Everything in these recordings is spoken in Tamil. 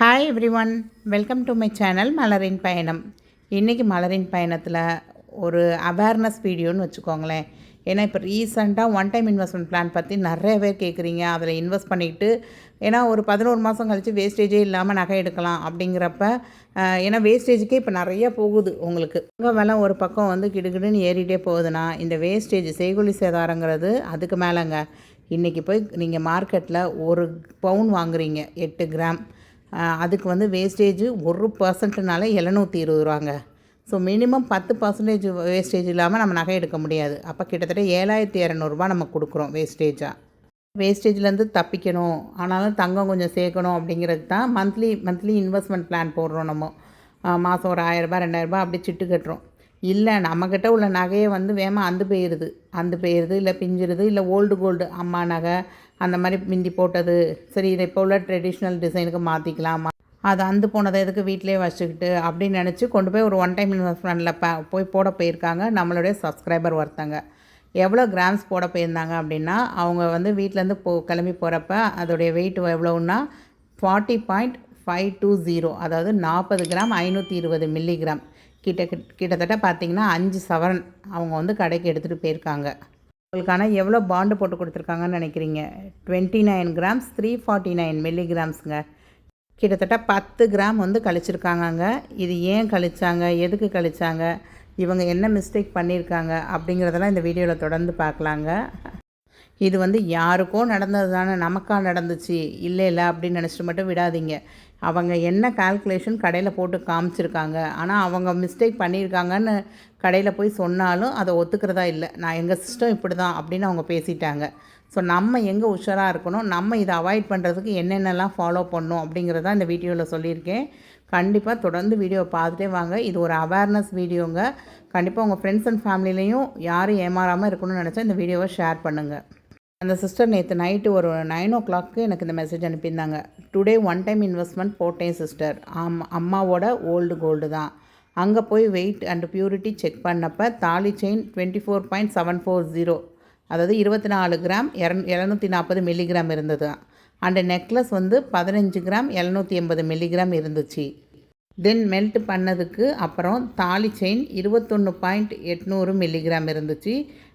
Hi everyone welcome to my channel மலரின் பயணம் இன்றைக்கி மலரின் பயணத்தில் ஒரு அவேர்னஸ் வீடியோன்னு வச்சுக்கோங்களேன். ஏன்னா இப்போ ரீசெண்டாக ஒன் டைம் இன்வெஸ்ட்மெண்ட் பிளான் பற்றி நிறைய பேர் கேட்குறீங்க அதில் இன்வெஸ்ட் பண்ணிக்கிட்டு ஏன்னா ஒரு பதினோரு மாதம் கழித்து வேஸ்டேஜே இல்லாமல் நகை எடுக்கலாம் அப்படிங்கிறப்ப ஏன்னா வேஸ்டேஜுக்கே இப்போ நிறைய போகுது உங்களுக்கு. உங்கள் விலை ஒரு பக்கம் வந்து கிடுகிடுன்னு ஏறிட்டே போகுதுன்னா இந்த வேஸ்டேஜ் செய்கூலி சேதாரங்கிறது அதுக்கு மேலேங்க. இன்றைக்கி போய் நீங்கள் மார்க்கெட்டில் ஒரு பவுன் வாங்குறீங்க எட்டு கிராம் அதுக்கு வந்து வேஸ்டேஜ் ஒரு பர்சன்ட்னால எழுநூற்றி இருபது ரூபாங்க. ஸோ மினிமம் பத்து பர்சன்டேஜ் வேஸ்டேஜ் இல்லாமல் நம்ம நகை எடுக்க முடியாது. அப்போ கிட்டத்தட்ட ஏழாயிரத்தி இரநூறுபா நம்ம கொடுக்குறோம் வேஸ்டேஜாக வேஸ்டேஜ்லேருந்து தப்பிக்கணும். ஆனாலும் தங்கம் கொஞ்சம் சேர்க்கணும் அப்படிங்கிறது தான் மந்த்லி மந்த்லி இன்வெஸ்ட்மெண்ட் பிளான் போடுறோம் நம்ம. மாதம் ஒரு ஆயிரரூபா ரெண்டாயிரரூபா அப்படி சிட்டு கட்டுறோம். இல்லை நம்மக்கிட்ட உள்ள நகையை வந்து வேகமாக அந்து போயிடுது அந்து போயிடுது இல்லை பிஞ்சிருது இல்லை ஓல்டு கோல்டு அம்மா நகை அந்த மாதிரி மிந்தி போட்டது. சரி இதை இப்போ உள்ள ட்ரெடிஷ்னல் டிசைனுக்கு மாற்றிக்கலாமா அது அந்து போனதை எதுக்கு வீட்டிலே வச்சுக்கிட்டு அப்படின்னு நினச்சி கொண்டு போய் ஒரு ஒன் டைம் இன்வெஸ்ட்மெண்ட்டில் ப போய் போட போயிருக்காங்க. நம்மளுடைய சப்ஸ்கிரைபர் ஒருத்தங்க. எவ்வளோ கிராம்ஸ் போட போயிருந்தாங்க அப்படின்னா அவங்க வந்து வீட்டிலேருந்து போ கிளம்பி போகிறப்ப அதோடைய weight எவ்வளோன்னா forty point five two zero அதாவது நாற்பது கிராம் ஐநூற்றி இருபது மில்லிகிராம் கிட்ட கிட்டத்தட்ட பார்த்தீங்கன்னா அஞ்சு சவரன் அவங்க வந்து கடைக்கு எடுத்துகிட்டு போயிருக்காங்க. உங்களுக்கான எவ்வளோ பாண்டு போட்டு கொடுத்துருக்காங்கன்னு நினைக்கிறீங்க? Twenty nine grams three forty nine மில்லிகிராம்ஸுங்க கிட்டத்தட்ட பத்து கிராம் வந்து கழிச்சிருக்காங்கங்க. இது ஏன் கழிச்சாங்க? எதுக்கு கழிச்சாங்க? இவங்க என்ன மிஸ்டேக் பண்ணியிருக்காங்க அப்படிங்கிறதெல்லாம் இந்த வீடியோவில் தொடர்ந்து பார்க்கலாங்க. இது வந்து யாருக்கோ நடந்தது தானே நமக்கா நடந்துச்சு? இல்லை இல்லை அப்படின்னு நினச்சிட்டு மட்டும் விடாதீங்க. அவங்க என்ன கால்குலேஷன் கடையில் போட்டு காமிச்சிருக்காங்க. ஆனால் அவங்க மிஸ்டேக் பண்ணியிருக்காங்கன்னு கடையில் போய் சொன்னாலும் அதை ஒத்துக்கிறதா இல்லை. நான் எங்கள் சிஸ்டம் இப்படி தான் அப்படின்னு அவங்க பேசிட்டாங்க. ஸோ நம்ம எங்கே உஷாராக இருக்கணும்? நம்ம இதை அவாய்ட் பண்ணுறதுக்கு என்னென்னலாம் ஃபாலோ பண்ணணும் அப்படிங்கிறத இந்த வீடியோவில் சொல்லியிருக்கேன். கண்டிப்பாக தொடர்ந்து வீடியோ பார்த்துட்டே வாங்க. இது ஒரு அவேர்னஸ் வீடியோங்க கண்டிப்பாக உங்கள் ஃப்ரெண்ட்ஸ் அண்ட் ஃபேமிலிலையும் யாரும் ஏமாறாமல் இருக்கணும்னு நினச்சா இந்த வீடியோவை ஷேர் பண்ணுங்கள் அந்த சிஸ்டர் நேற்று நைட்டு ஒரு நைன் ஓ கிளாக்கு எனக்கு இந்த மெசேஜ் அனுப்பியிருந்தாங்க. டுடே ஒன் டைம் இன்வெஸ்ட்மெண்ட் போட்டேன் சிஸ்டர் ஆம் அம்மாவோட ஓல்டு கோல்டு தான். அங்கே போய் வெயிட் அண்ட் பியூரிட்டி செக் பண்ணப்போ தாலி chain twenty four point seven four zero அதாவது இருபத்தி நாலு கிராம் இரநூ எழுநூற்றி நாற்பது மில்லிகிராம் இருந்தது. அண்ட் நெக்லஸ் வந்து பதினஞ்சு கிராம் எழுநூற்றி எண்பது மில்லிகிராம் இருந்துச்சு. தென் மெல்ட் பண்ணதுக்கு அப்புறம் தாலி செயின் இருபத்தொன்று பாயிண்ட் எட்நூறு மில்லிகிராம் இருந்துச்சு.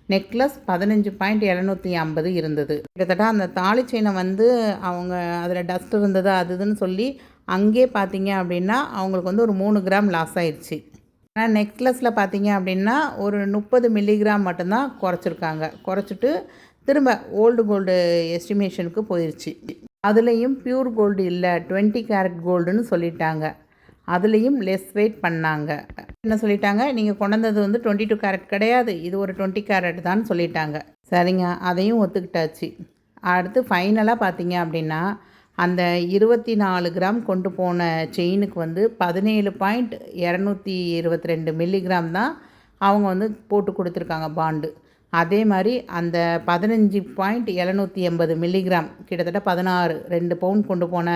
நெக்லஸ் பதினஞ்சு பாயிண்ட் எழுநூற்றி ஐம்பது இருந்தது. கிட்டத்தட்ட அந்த தாலி செயினை வந்து அவங்க அதில் டஸ்ட் இருந்தது அது இதுன்னு சொல்லி அங்கேயே பார்த்தீங்க அப்படின்னா அவங்களுக்கு வந்து ஒரு மூணு கிராம் லாஸ் ஆயிடுச்சு ஆனால் நெக்லஸில் பார்த்தீங்க அப்படின்னா ஒரு முப்பது மில்லிகிராம் மட்டும்தான் குறைச்சிருக்காங்க. குறைச்சிட்டு திரும்ப ஓல்டு கோல்டு எஸ்டிமேஷனுக்கு போயிடுச்சு அதுலேயும் பியூர் கோல்டு இல்லை டுவெண்ட்டி கேரட் கோல்டுன்னு சொல்லிட்டாங்க. அதுலேயும் லெஸ் வெயிட் பண்ணாங்க. என்ன சொல்லிட்டாங்க? நீங்கள் கொண்டாந்தது வந்து டுவெண்ட்டி டூ கேரட் கிடையாது. இது ஒரு டுவெண்ட்டி கேரட் தான் சொல்லிட்டாங்க. சரிங்க. அதையும் ஒத்துக்கிட்டாச்சு. அடுத்து ஃபைனலாக பார்த்தீங்க அப்படின்னா அந்த இருபத்தி நாலு கிராம் கொண்டு போன செயினுக்கு வந்து பதினேழு பாயிண்ட் இரநூத்தி இருபத்தி ரெண்டு மில்லிகிராம் தான் அவங்க வந்து போட்டு கொடுத்துருக்காங்க பாண்டு அதே மாதிரி அந்த பதினஞ்சு பாயிண்ட் எழுநூற்றி எண்பது மில்லிகிராம் கிட்டத்தட்ட பதினாறு ரெண்டு பவுன் கொண்டு போன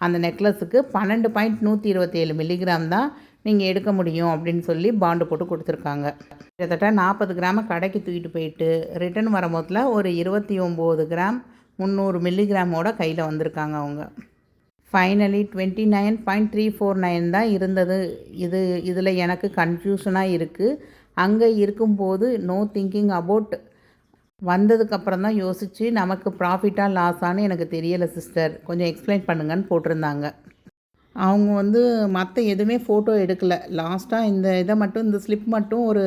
அந்த நெக்லஸுக்கு பன்னெண்டு பாயிண்ட் நூற்றி இருபத்தேழு மில்லிகிராம் தான் நீங்கள் எடுக்க முடியும் அப்படின்னு சொல்லி பாண்டு போட்டு கொடுத்துருக்காங்க. கிட்டத்தட்ட நாற்பது கிராம கடைக்கு தூக்கிட்டு போயிட்டு ரிட்டன் வரும்போதில் ஒரு இருபத்தி ஒம்பது கிராம் முந்நூறு மில்லிகிராமோட கையில் வந்திருக்காங்க அவங்க. Finally twenty nine point three four nine தான் இருந்தது. இது இதில் எனக்கு கன்ஃபியூஷனாக இருக்குது அங்கே இருக்கும்போது நோ திங்கிங் அபவுட் வந்ததுக்கப்புறம் தான் யோசித்து நமக்கு ப்ராஃபிட்டாக லாஸான்னு எனக்கு தெரியலை சிஸ்டர் கொஞ்சம் எக்ஸ்பிளைன் பண்ணுங்கன்னு போட்டிருந்தாங்க. அவங்க வந்து மற்ற எதுவுமே ஃபோட்டோ எடுக்கலை. லாஸ்ட்டாக இந்த இதை மட்டும் இந்த ஸ்லிப் மட்டும் ஒரு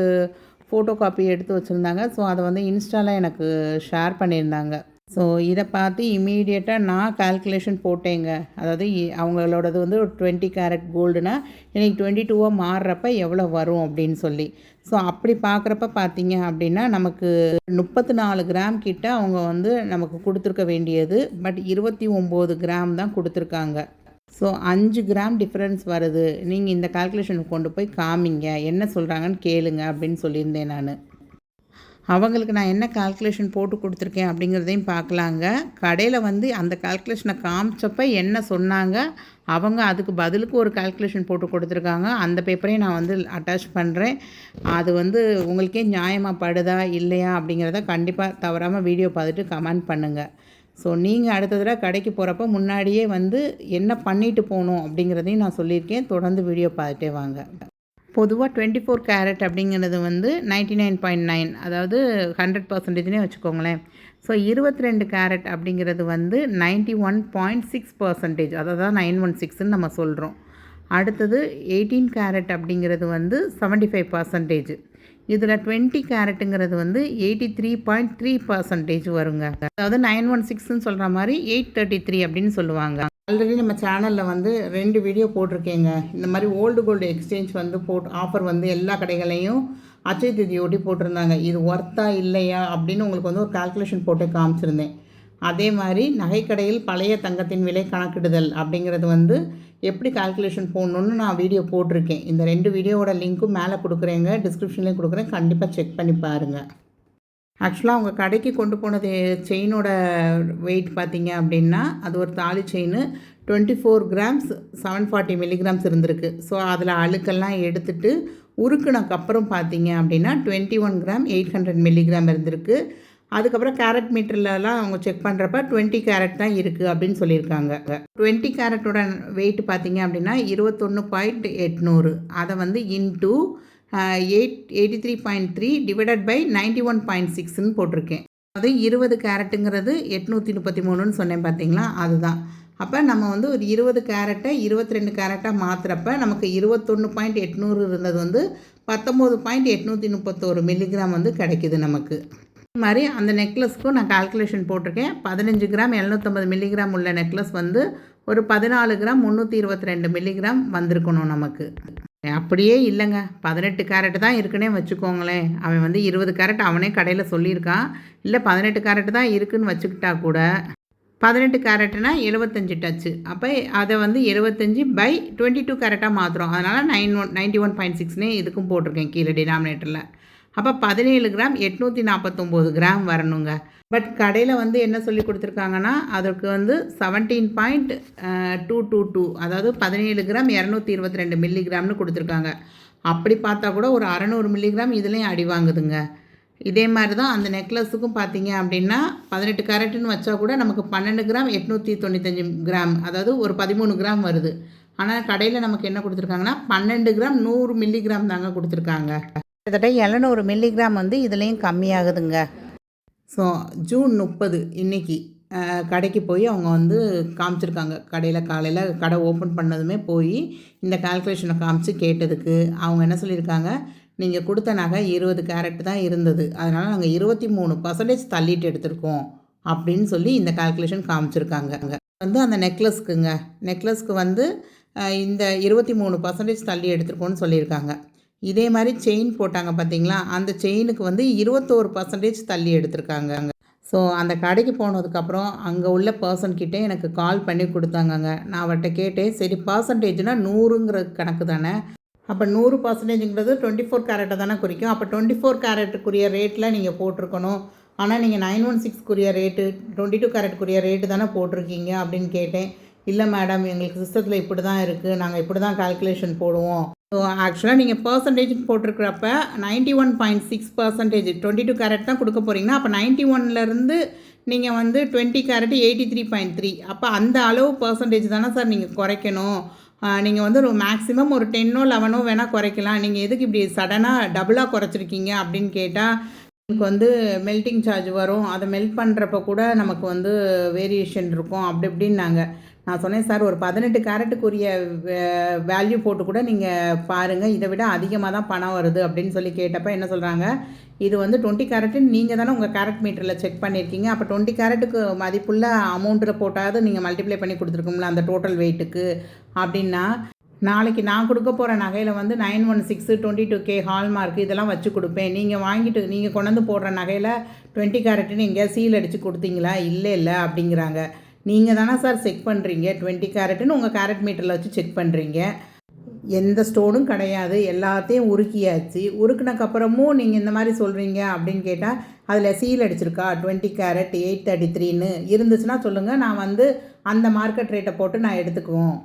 ஃபோட்டோ காப்பி எடுத்து வச்சுருந்தாங்க. ஸோ அதை வந்து இன்ஸ்டாவில் எனக்கு ஷேர் பண்ணியிருந்தாங்க. ஸோ இதை பார்த்து இமீடியட்டாக நான் கால்குலேஷன் போட்டேங்க. அதாவது இ- அவங்களோடது வந்து ஒரு டுவெண்ட்டி கேரட் கோல்டுனா எனக்கு டுவெண்ட்டி டூவாக மாறுறப்ப எவ்வளோ வரும் அப்படின்னு சொல்லி. ஸோ அப்படி பார்க்குறப்ப பார்த்தீங்க அப்படின்னா நமக்கு முப்பத்தி நாலு கிராம் கிட்ட அவங்க வந்து நமக்கு கொடுத்துருக்க வேண்டியது பட் இருபத்தி ஒம்பது கிராம் தான் கொடுத்துருக்காங்க. ஸோ அஞ்சு கிராம் டிஃப்ரென்ஸ் வருது. நீங்கள் இந்த கால்குலேஷன் கொண்டு போய் காமிங்க. என்ன சொல்கிறாங்கன்னு கேளுங்க அப்படின்னு சொல்லியிருந்தேன் நான். அவங்களுக்கு நான் என்ன கால்குலேஷன் போட்டு கொடுத்துருக்கேன் அப்படிங்கிறதையும் பார்க்கலாங்க. கடையில் வந்து அந்த கால்குலேஷனை காமிச்சப்ப என்ன சொன்னாங்க அவங்க அதுக்கு பதிலுக்கு ஒரு கால்குலேஷன் போட்டு கொடுத்துருக்காங்க. அந்த பேப்பரையும் நான் வந்து அட்டாச் பண்ணுறேன் அது வந்து உங்களுக்கே நியாயமாக படுதா இல்லையா அப்படிங்கிறத கண்டிப்பாக தவறாமல் வீடியோ பார்த்துட்டு கமெண்ட் பண்ணுங்கள் ஸோ நீங்கள் அடுத்த தடவை கடைக்கு போகிறப்ப முன்னாடியே வந்து என்ன பண்ணிட்டு போகணும் அப்படிங்கிறதையும் நான் சொல்லியிருக்கேன். தொடர்ந்து வீடியோ பார்த்துட்டே வாங்க. பொதுவாக டுவெண்ட்டி ஃபோர் கேரட் அப்படிங்கிறது வந்து நைன்டி நைன் பாயிண்ட் நைன் அதாவது ஹண்ட்ரட் பர்சன்டேஜ்னே வச்சுக்கோங்களேன். ஸோ இருபத்தி ரெண்டு கேரட் அப்படிங்கிறது வந்து ninety one point six percentage அதை தான் நைன் ஒன் சிக்ஸ்ன்னு நம்ம சொல்கிறோம் அடுத்தது எயிட்டீன் கேரட் அப்படிங்கிறது வந்து செவன்ட்டி ஃபைவ் பர்சன்டேஜ் இதில் டுவெண்ட்டி கேரட்டுங்கிறது வந்து eighty three point three percentage வருங்க. அதாவது நைன் ஒன் சிக்ஸ்ன்னு சொல்கிற மாதிரி எயிட் தேர்ட்டி த்ரீ அப்படின்னு சொல்லுவாங்க. ஆல்ரெடி நம்ம சேனலில் வந்து ரெண்டு வீடியோ போட்டிருக்கேங்க. இந்த மாதிரி ஓல்டு கோல்டு எக்ஸ்சேஞ்ச் வந்து போட் ஆஃபர் வந்து எல்லா கடைகளையும் அச்சய திதியோட்டி போட்டிருந்தாங்க. இது ஒர்த்தா இல்லையா அப்படின்னு உங்களுக்கு வந்து ஒரு கால்குலேஷன் போட்டு காமிச்சிருந்தேன். அதே மாதிரி நகைக்கடையில் பழைய தங்கத்தின் விலை கணக்கிடுதல் அப்படிங்கிறது வந்து எப்படி கால்குலேஷன் போடணுன்னு நான் வீடியோ போட்டிருக்கேன். இந்த ரெண்டு வீடியோவோட லிங்க்கும் மேலே கொடுக்குறேங்க. டிஸ்கிரிப்ஷன்லேயும் கொடுக்குறேன். கண்டிப்பாக செக் பண்ணி பாருங்கள் ஆக்சுவலாக அவங்க கடைக்கு கொண்டு போனது செயினோட வெயிட் பார்த்திங்க அப்படின்னா அது ஒரு தாலி chain twenty four grams seven forty milligrams இருந்திருக்கு. ஸோ அதில் அழுக்கெல்லாம் எடுத்துட்டு உருக்குனக்கப்புறம் பார்த்தீங்க அப்படின்னா twenty one gram eight hundred milligram இருந்திருக்கு. அதுக்கப்புறம் கேரட் மீட்டர்லலாம் அவங்க செக் பண்ணுறப்ப டுவெண்ட்டி கேரட் தான் இருக்குது அப்படின்னு சொல்லியிருக்காங்க. டுவெண்ட்டி கேரட்டோட வெயிட் பார்த்தீங்க அப்படின்னா இருபத்தொன்று பாயிண்ட் எட்நூறு. அதை வந்து into eight eighty three point three divided by ninety one point சிக்ஸ்னு போட்டிருக்கேன். அது இருபது கேரட்டுங்கிறது எட்நூற்றி முப்பத்தி மூணுன்னு சொன்னேன் பார்த்தீங்களா? அதுதான். அப்போ நம்ம வந்து ஒரு இருபது கேரட்டை இருபத்தி ரெண்டு கேரட்டாக மாற்றுறப்ப நமக்கு இருபத்தொன்று பாயிண்ட் எட்நூறு இருந்தது வந்து பத்தொம்போது பாயிண்ட் எட்நூற்றி முப்பத்தோரு மில்லிகிராம் வந்து கிடைக்குது நமக்கு. இது மாதிரி அந்த நெக்லஸ்க்கும் நான் கால்குலேஷன் போட்டிருக்கேன். பதினஞ்சு கிராம் எழுநூற்றம்பது மில்லிகிராம் உள்ள நெக்லஸ் வந்து ஒரு பதினாலு கிராம் முந்நூற்றி இருபத்தி ரெண்டு மில்லிகிராம் வந்திருக்கணும் நமக்கு. அப்படியே இல்லைங்க. பதினெட்டு கேரட் தான் இருக்குன்னே வச்சுக்கோங்களேன். அவன் வந்து இருபது கேரட் அவனே கடையில் சொல்லியிருக்கான். இல்லை பதினெட்டு கேரட் தான் இருக்குன்னு வச்சுக்கிட்டா கூட பதினெட்டு கேரட்னா எழுபத்தஞ்சு டச்சு அப்போ அதை வந்து எழுபத்தஞ்சி பை டுவெண்ட்டி டூ கேரட்டாக மாற்றுறோம் அதனால் nine one ninety one point சிக்ஸ்னே இதுக்கும் போட்டிருக்கேன் கீழே டினாமினேட்டரில் அப்போ பதினேழு கிராம் எட்நூற்றி நாற்பத்தொம்போது கிராம் வரணுங்க. பட் கடையில் வந்து என்ன சொல்லி கொடுத்துருக்காங்கன்னா அதற்கு வந்து seventeen point two two two அதாவது பதினேழு கிராம் இரநூத்தி இருபத்தி ரெண்டு மில்லிகிராம்னு கொடுத்துருக்காங்க. அப்படி பார்த்தா கூட ஒரு அறநூறு மில்லிகிராம் இதுலேயும் அடி வாங்குதுங்க. இதே மாதிரி தான் அந்த நெக்லஸுக்கும் பார்த்தீங்க அப்படின்னா பதினெட்டு கேரட்டுன்னு வச்சா கூட நமக்கு பன்னெண்டு கிராம் எட்நூற்றி தொண்ணூத்தஞ்சு கிராம் அதாவது ஒரு பதிமூணு கிராம் வருது. ஆனால் கடையில் நமக்கு என்ன கொடுத்துருக்காங்கன்னா பன்னெண்டு கிராம் நூறு மில்லிகிராம் தாங்க கொடுத்துருக்காங்க. கிட்டத்தட்ட எழுநூறு மில்லிகிராம் வந்து இதுலேயும் கம்மியாகுதுங்க. ஸோ ஜூன் முப்பது இன்றைக்கி கடைக்கு போய் அவங்க வந்து காமிச்சிருக்காங்க. கடையில் காலையில் கடை ஓப்பன் பண்ணதுமே போய் இந்த கால்குலேஷனை காமிச்சு கேட்டதுக்கு அவங்க என்ன சொல்லியிருக்காங்க? நீங்கள் கொடுத்த நகை இருபது கேரட் தான் இருந்தது. அதனால் நாங்கள் இருபத்தி மூணு பர்சன்டேஜ் தள்ளிட்டு எடுத்திருக்கோம் அப்படின்னு சொல்லி இந்த கால்குலேஷன் காமிச்சிருக்காங்க. வந்து அந்த நெக்லஸ்க்குங்க நெக்லஸ்க்கு வந்து இந்த இருபத்தி மூணு பர்சன்டேஜ் தள்ளி எடுத்திருக்கோன்னு சொல்லியிருக்காங்க. இதே மாதிரி செயின் போட்டாங்க பார்த்தீங்களா அந்த செயினுக்கு வந்து இருபத்தோரு பர்சன்டேஜ் தள்ளி எடுத்திருக்காங்க ஸோ அந்த கடைக்கு போனதுக்கப்புறம் அங்கே உள்ள பர்சன்கிட்ட எனக்கு கால் பண்ணி கொடுத்தாங்கங்க. நான் அவர்கிட்ட கேட்டேன் சரி பர்சன்டேஜ்னால் நூறுங்கிற கணக்கு தானே? அப்போ நூறு பர்சன்டேஜுங்கிறது டுவெண்ட்டி ஃபோர் கேரட்டை தானே குறிக்கும். அப்போ டுவெண்ட்டி ஃபோர் கேரட்டுக்குரிய ரேட்டில் நீங்கள் போட்டிருக்கணும். ஆனால் நீங்கள் நைன் ஒன் சிக்ஸ்க்குரிய ரேட்டு டுவெண்ட்டி டூ கேரட்டுக்குரிய ரேட்டு தானே போட்டிருக்கீங்க அப்படின்னு கேட்டேன். இல்லை மேடம் எங்களுக்கு சிஸ்டத்தில் இப்படி தான் இருக்குது நாங்கள் இப்படி தான் கால்குலேஷன் போடுவோம் ஸோ ஆக்சுவலாக நீங்கள் percentage போட்டிருக்கிறப்ப ninety one point six percentage twenty two carat தான் கொடுக்க போகிறீங்கன்னா அப்போ நைன்ட்டி ஒன்லேருந்து நீங்கள் வந்து twenty carat eighty three point three அப்போ அந்த அளவு பர்சன்டேஜ் தானே சார் நீங்கள் குறைக்கணும். நீங்கள் வந்து ஒரு மேக்ஸிமம் ஒரு டென்னோ லெவனோ வேணால் குறைக்கலாம். நீங்கள் எதுக்கு இப்படி சடனாக டபுளாக குறைச்சிருக்கீங்க அப்படின்னு கேட்டால் நமக்கு வந்து மெல்ட்டிங் சார்ஜ் வரும். அதை மெல்ட் பண்ணுறப்ப கூட நமக்கு வந்து வேரியேஷன் இருக்கும். அப்படி இப்படின்னாங்க. நான் சொன்னேன் சார் ஒரு பதினெட்டு கேரட்டுக்குரிய வேல்யூ போட்டு கூட நீங்கள் பாருங்கள் இதை விட அதிகமாக தான் பணம் வருது அப்படின்னு சொல்லி கேட்டப்போ என்ன சொல்கிறாங்க இது வந்து டுவெண்ட்டி கேரட்டுன்னு நீங்கள் தானே உங்கள் கேரட் மீட்டரில் செக் பண்ணியிருக்கீங்க அப்போ டுவெண்ட்டி கேரட்டுக்கு மதிப்புள்ள அமௌண்ட்டில் போட்டாவது நீங்கள் மல்டிப்ளை பண்ணி கொடுத்துருக்கோம்ல அந்த டோட்டல் வெயிட்டுக்கு அப்படின்னா நாளைக்கு நான் கொடுக்க போகிற நகையில் வந்து nine one six twenty two K hallmark இதெல்லாம் வச்சு கொடுப்பேன். நீங்கள் வாங்கிட்டு நீங்கள் கொண்டாந்து போடுற நகையில் டுவெண்ட்டி கேரட்டுன்னு எங்கேயா சீல் அடித்து கொடுத்தீங்களா? இல்லை இல்லை அப்படிங்கிறாங்க. நீங்கள் தானே சார் செக் பண்ணுறீங்க டுவெண்ட்டி கேரட்டுன்னு உங்கள் கேரட் மீட்டரில் வச்சு செக் பண்ணுறீங்க எந்த ஸ்டோனும் கிடையாது. எல்லாத்தையும் உருக்கியாச்சு. உருக்குனக்கப்புறமும் நீங்கள் இந்த மாதிரி சொல்கிறீங்க அப்படின்னு கேட்டால் அதில் சீல் அடிச்சிருக்கா? டுவெண்ட்டி கேரட் எயிட் தேர்ட்டி த்ரீன்னு இருந்துச்சுன்னா சொல்லுங்கள் நான் வந்து அந்த மார்க்கெட் ரேட்டை போட்டு நான் எடுத்துக்குவோம்.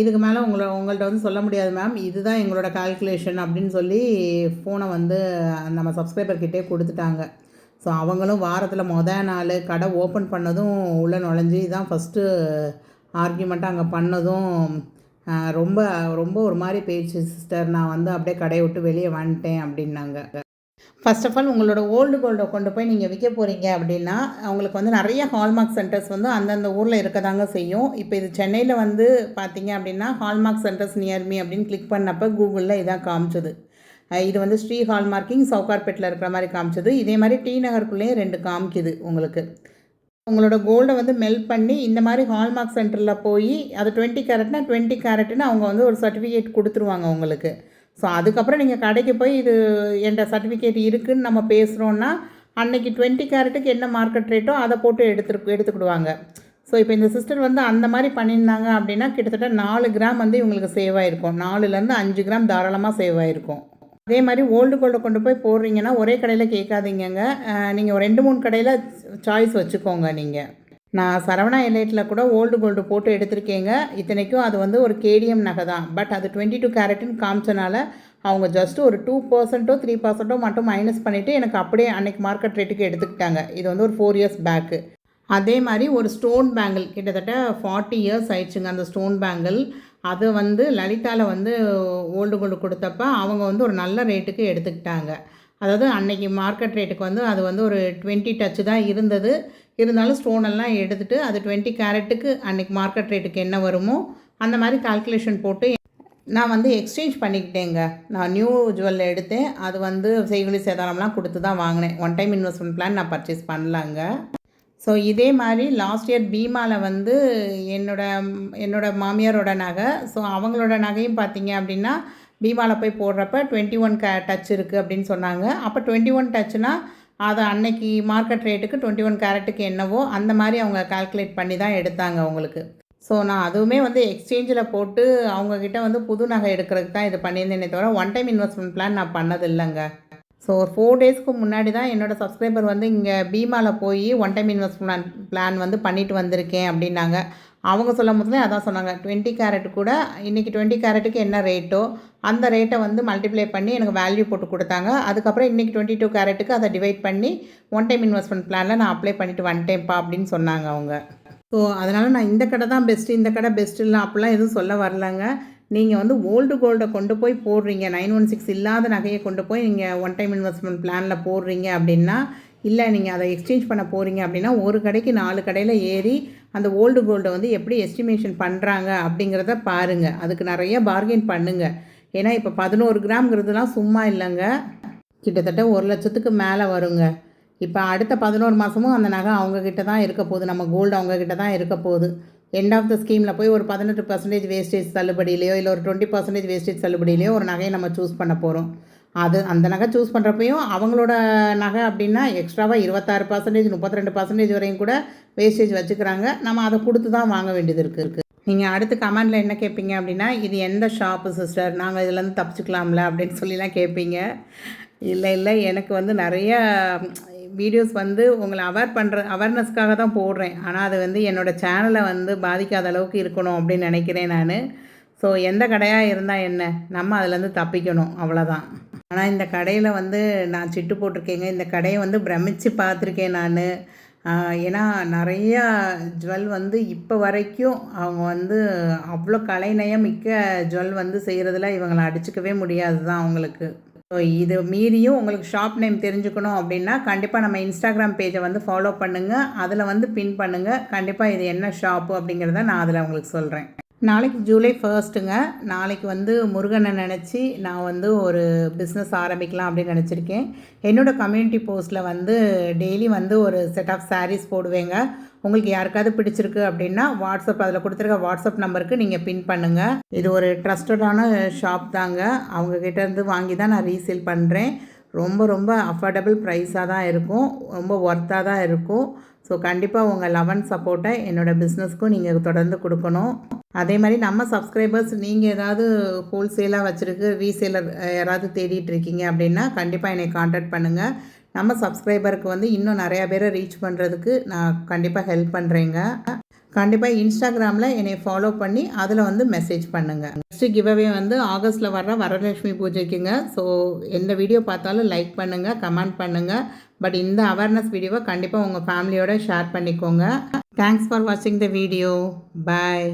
இதுக்கு மேலே உங்களை உங்கள்கிட்ட வந்து சொல்ல முடியாது மேம் இதுதான் எங்களோட கால்குலேஷன் அப்படின்னு சொல்லி ஃபோனை வந்து நம்ம சப்ஸ்கிரைபர் கிட்டே கொடுத்துட்டாங்க. ஸோ அவங்களும் வாரத்தில் மொதல் நாள் கடை ஓப்பன் பண்ணதும் உள்ளே நுழைஞ்சி இதான் ஃபஸ்ட்டு ஆர்கியூமெண்ட்டாக அங்கே பண்ணதும் ரொம்ப ரொம்ப ஒரு மாதிரி போயிடுச்சு சிஸ்டர் நான் வந்து அப்படியே கடையை விட்டு வெளியே வந்துட்டேன் அப்படின்னாங்க. ஃபர்ஸ்ட் ஆஃப் ஆல் உங்களோட ஓல்டு கோல்டை கொண்டு போய் நீங்கள் விற்க போகிறீங்க அப்படின்னா அவங்களுக்கு வந்து நிறைய ஹால்மார்க் சென்டர்ஸ் வந்து அந்தந்த ஊரில் இருக்கதாங்க செய்யும். இப்போ இது சென்னையில் வந்து பார்த்தீங்க அப்படின்னா ஹால்மார்க் சென்டர்ஸ் நியர்மி அப்படின்னு கிளிக் பண்ணப்போ கூகுளில் இதான் காமிச்சது. இது வந்து ஸ்ரீ ஹால்மார்க்கிங் சவுகார்பேட்டில் இருக்கிற மாதிரி காமிச்சது. இதே மாதிரி டி நகருக்குள்ளேயும் ரெண்டு காமிக்குது உங்களுக்கு. உங்களோட கோல்டை வந்து மெல்ட் பண்ணி இந்த மாதிரி ஹால்மார்க் சென்டரில் போய் அது டுவெண்ட்டி கேரட்னா டுவெண்ட்டி கேரட்னு அவங்க வந்து ஒரு சர்டிஃபிகேட் கொடுத்துருவாங்க உங்களுக்கு. ஸோ அதுக்கப்புறம் நீங்கள் கடைக்கு போய் இது என்ற சர்டிஃபிகேட் இருக்குன்னு நம்ம பேசுகிறோன்னா அன்றைக்கி டுவெண்ட்டி கேரட்டுக்கு என்ன மார்க்கெட் ரேட்டோ அதை போட்டு எடுத்து எடுத்துக்கிடுவாங்க. ஸோ இப்போ இந்த சிஸ்டர் வந்து அந்த மாதிரி பண்ணியிருந்தாங்க அப்படின்னா கிட்டத்தட்ட நாலு கிராம் வந்து இவங்களுக்கு சேவ் ஆகிருக்கும் நாலுலேருந்து அஞ்சு கிராம் தாராளமாக சேவ் ஆகிருக்கும் அதே மாதிரி ஓல்டு கோல்டை கொண்டு போய் போடுறீங்கன்னா ஒரே கடையில் கேட்காதீங்கங்க. நீங்கள் ஒரு ரெண்டு மூணு கடையில் சாய்ஸ் வச்சுக்கோங்க நீங்கள் நான் சரவணா எலைட்டில் கூட ஓல்டு கோல்டு போட்டு எடுத்திருக்கேங்க. இத்தனைக்கும் அது வந்து ஒரு கேடிஎம் நகை தான். பட் அது டுவெண்ட்டி டூ கேரட்டுன்னு காமிச்சனால அவங்க ஜஸ்ட் ஒரு டூ பர்சன்ட்டோ த்ரீ பர்சன்ட்டோ மட்டும் மைனஸ் பண்ணிவிட்டு எனக்கு அப்படியே அன்றைக்கி மார்க்கெட் ரேட்டுக்கு எடுத்துக்கிட்டாங்க. இது வந்து ஒரு ஃபோர் இயர்ஸ் பேக்கு அதே மாதிரி ஒரு ஸ்டோன் பேங்கிள் கிட்டத்தட்ட ஃபார்ட்டி இயர்ஸ் ஆயிடுச்சுங்க அந்த ஸ்டோன் பேங்கிள் அது வந்து லலிதாவில் வந்து ஓல்டு கோல்டு கொடுத்தப்ப அவங்க வந்து ஒரு நல்ல ரேட்டுக்கு எடுத்துக்கிட்டாங்க. அதாவது அன்னைக்கு மார்க்கெட் ரேட்டுக்கு வந்து அது வந்து ஒரு டுவெண்ட்டி டச்சு தான் இருந்தது. இருந்தாலும் ஸ்டோனெல்லாம் எடுத்துகிட்டு எடுத்துட்டு அது டுவெண்ட்டி கேரட்டுக்கு அன்னைக்கு மார்க்கெட் ரேட்டுக்கு என்ன வருமோ அந்த மாதிரி கால்குலேஷன் போட்டு நான் வந்து எக்ஸ்சேஞ்ச் பண்ணிக்கிட்டேங்க. நான் நியூ ஜுவல் எடுத்தேன். அது வந்து செய்குலி சேதாரம்லாம் கொடுத்து தான் வாங்கினேன். ஒன் டைம் இன்வெஸ்ட்மெண்ட் பிளான் நான் பர்ச்சேஸ் பண்ணலாங்க. ஸோ இதே மாதிரி லாஸ்ட் இயர் பீமாவில் வந்து என்னோட என்னோட மாமியாரோட நகை. ஸோ அவங்களோட நகையும் பார்த்தீங்க அப்படின்னா பீமாவில் போய் போடுறப்ப டுவெண்ட்டி ஒன் கே டச் இருக்குது அப்படின்னு சொன்னாங்க. அப்போ டுவெண்ட்டி ஒன் டச்சுனா அதை அன்னைக்கு மார்க்கெட் ரேட்டுக்கு டுவெண்ட்டி ஒன் கேரட்டுக்கு என்னவோ அந்த மாதிரி அவங்க கால்குலேட் பண்ணி தான் எடுத்தாங்க அவங்களுக்கு. ஸோ நான் அதுவுமே வந்து எக்ஸ்சேஞ்சில் போட்டு அவங்கக்கிட்ட வந்து புது நகை எடுக்கிறதுக்கு தான் இது பண்ணியிருந்தேனே தவிர ஒன் டைம் இன்வெஸ்ட்மெண்ட் பிளான் நான் பண்ணது இல்லைங்க ஸோ ஒரு ஃபோர் டேஸ்க்கு முன்னாடி தான் என்னோடய சப்ஸ்கிரைபர் வந்து இங்கே பீமாவில் போய் ஒன் டைம் இன்வெஸ்ட்மெண்ட் பிளான் வந்து பண்ணிட்டு வந்திருக்கேன் அப்படின்னாங்க. அவங்க சொல்லும் போதுலேயே அதான் சொன்னாங்க. டுவெண்ட்டி கேரட் கூட இன்றைக்கி டுவெண்ட்டி கேரட்டுக்கு என்ன ரேட்டோ அந்த ரேட்டை வந்து மல்டிப்ளை பண்ணி எனக்கு வேல்யூ போட்டு கொடுத்தாங்க. அதுக்கப்புறம் இன்றைக்கி டுவெண்ட்டி டூ கேரட்டுக்கு அதை டிவைட் பண்ணி ஒன் டைம் இன்வெஸ்ட்மெண்ட் பிளானில் நான் அப்ளை பண்ணிட்டு வந்துட்டேன்ப்பா அப்படின்னு சொன்னாங்க அவங்க. ஸோ அதனால் நான் இந்த கடை தான் பெஸ்ட்டு இந்த கடை பெஸ்ட்டுலாம் அப்படிலாம் எதுவும் சொல்ல வரலங்க. நீங்கள் வந்து ஓல்டு கோல்டை கொண்டு போய் போடுறீங்க. நைன் ஒன் சிக்ஸ் இல்லாத நகையை கொண்டு போய் நீங்கள் ஒன் டைம் இன்வெஸ்ட்மெண்ட் பிளானில் போடுறீங்க அப்படின்னா இல்லை நீங்கள் அதை எக்ஸ்சேஞ்ச் பண்ண போகிறீங்க அப்படின்னா ஒரு கடைக்கு நாலு கடையில் ஏறி அந்த ஓல்டு கோல்டை வந்து எப்படி எஸ்டிமேஷன் பண்ணுறாங்க அப்படிங்கிறத பாருங்கள் அதுக்கு நிறைய பார்கெயின் பண்ணுங்கள் ஏன்னா இப்போ பதினோரு கிராம்ங்கிறதுலாம் சும்மா இல்லைங்க. கிட்டத்தட்ட ஒரு லட்சத்துக்கு மேலே வருங்க. இப்போ அடுத்த பதினோரு மாதமும் அந்த நகை அவங்கக்கிட்ட தான் இருக்க போகுது. நம்ம கோல்டு அவங்கக்கிட்ட தான் இருக்க போகுது. எண்ட் ஆஃப் த ஸ்கீமில் போய் ஒரு பதினெட்டு பர்சன்டேஜ் வேஸ்டேஜ் தள்ளுபடியிலையோ இல்லை ஒரு டுவெண்ட்டி பர்சன்டேஜ் வேஸ்டேஜ் தள்ளுபடியிலையோ ஒரு நகையை நம்ம சூஸ் பண்ண போகிறோம் அது அந்த நகை சூஸ் பண்ணுறப்பையும் அவங்களோட நகை அப்படின்னா எக்ஸ்ட்ராவாக இருபத்தாறு பர்சன்டேஜ் முப்பத்தி ரெண்டு பர்சன்டேஜ் வரையும் கூட வேஸ்டேஜ் வச்சுக்கிறாங்க. நம்ம அதை கொடுத்து தான் வாங்க வேண்டியது இருக்குது இருக்குது நீங்கள் அடுத்து கமெண்டில் என்ன கேட்பீங்க அப்படின்னா இது எந்த ஷாப்பு சிஸ்டர் நாங்கள் இதுலேருந்து தப்பிச்சுக்கலாம்ல அப்படின்னு சொல்லிலாம் கேட்பீங்க. இல்லை இல்லை எனக்கு வந்து நிறைய வீடியோஸ் வந்து உங்களை அவேர் பண்ணுற அவேர்னஸ்க்காக தான் போடுறேன். ஆனால் அது வந்து என்னோடய சேனலை வந்து பாதிக்காத அளவுக்கு இருக்கணும் அப்படின்னு நினைக்கிறேன் நான். ஸோ எந்த கடையாக இருந்தால் என்ன? நம்ம அதுலேருந்து தப்பிக்கணும். அவ்வளோதான் ஆனால் இந்த கடையில் வந்து நான் சிட்டு போட்டிருக்கேங்க. இந்த கடையை வந்து பிரமிச்சு பார்த்துருக்கேன் நான். ஏன்னா நிறையா ஜுவல் வந்து இப்போ வரைக்கும் அவங்க வந்து அவ்வளோ கலைநயம் மிக்க ஜுவல் வந்து செய்கிறதுல இவங்களை அடிச்சுக்கவே முடியாது தான் அவங்களுக்கு. ஸோ இது மீறியும் உங்களுக்கு ஷாப் நேம் தெரிஞ்சுக்கணும் அப்படின்னா கண்டிப்பாக நம்ம இன்ஸ்டாகிராம் பேஜை வந்து ஃபாலோ பண்ணுங்கள் அதில் வந்து பின் பண்ணுங்கள் கண்டிப்பாக இது என்ன ஷாப்பு அப்படிங்கிறத நான் அதில் உங்களுக்கு சொல்கிறேன் நாளைக்கு ஜூலை ஃபர்ஸ்ட்டுங்க நாளைக்கு வந்து முருகனை நினச்சி நான் வந்து ஒரு பிஸ்னஸ் ஆரம்பிக்கலாம் அப்படின்னு நினச்சிருக்கேன். என்னோடய கம்யூனிட்டி போஸ்ட்டில் வந்து டெய்லி வந்து ஒரு செட் ஆஃப் சாரீஸ் போடுவேங்க. உங்களுக்கு யாருக்காவது பிடிச்சிருக்கு அப்படின்னா வாட்ஸ்அப் அதில் கொடுத்துருக்க வாட்ஸ்அப் நம்பருக்கு நீங்கள் பின் பண்ணுங்கள் இது ஒரு ட்ரஸ்டடான ஷாப் தாங்க. அவங்கக்கிட்ட இருந்து வாங்கி தான் நான் ரீசேல் பண்ணுறேன் ரொம்ப ரொம்ப அஃபோர்டபுள் ப்ரைஸாக தான் இருக்கும். ரொம்ப ஒர்த்தாக தான் இருக்கும். ஸோ கண்டிப்பாக உங்கள் லெவன் சப்போர்ட்டை என்னோடய பிஸ்னஸ்க்கும் நீங்கள் தொடர்ந்து கொடுக்கணும். அதே மாதிரி நம்ம சப்ஸ்கிரைபர்ஸ் நீங்கள் ஏதாவது ஹோல்சேலாக வச்சுருக்கு ரீசேலர் யாராவது தேடிட்டு இருக்கீங்க அப்படின்னா கண்டிப்பாக என்னை காண்டாக்ட் பண்ணுங்கள் நம்ம சப்ஸ்கிரைபருக்கு வந்து இன்னும் நிறையா பேரை ரீச் பண்ணுறதுக்கு நான் கண்டிப்பாக ஹெல்ப் பண்ணுறேங்க கண்டிப்பாக இன்ஸ்டாகிராமில் என்னை ஃபாலோ பண்ணி அதில் வந்து மெசேஜ் பண்ணுங்கள் நெக்ஸ்ட்டு கிவ்அவே வந்து ஆகஸ்ட்டில் வர்ற வரலட்சுமி பூஜைக்குங்க. ஸோ எந்த வீடியோ பார்த்தாலும் லைக் பண்ணுங்கள் கமெண்ட் பண்ணுங்கள் பட் இந்த அவேர்னஸ் வீடியோவை கண்டிப்பாக உங்கள் ஃபேமிலியோட ஷேர் பண்ணிக்கோங்க. தேங்க்ஸ் ஃபார் வாட்சிங் த வீடியோ பாய்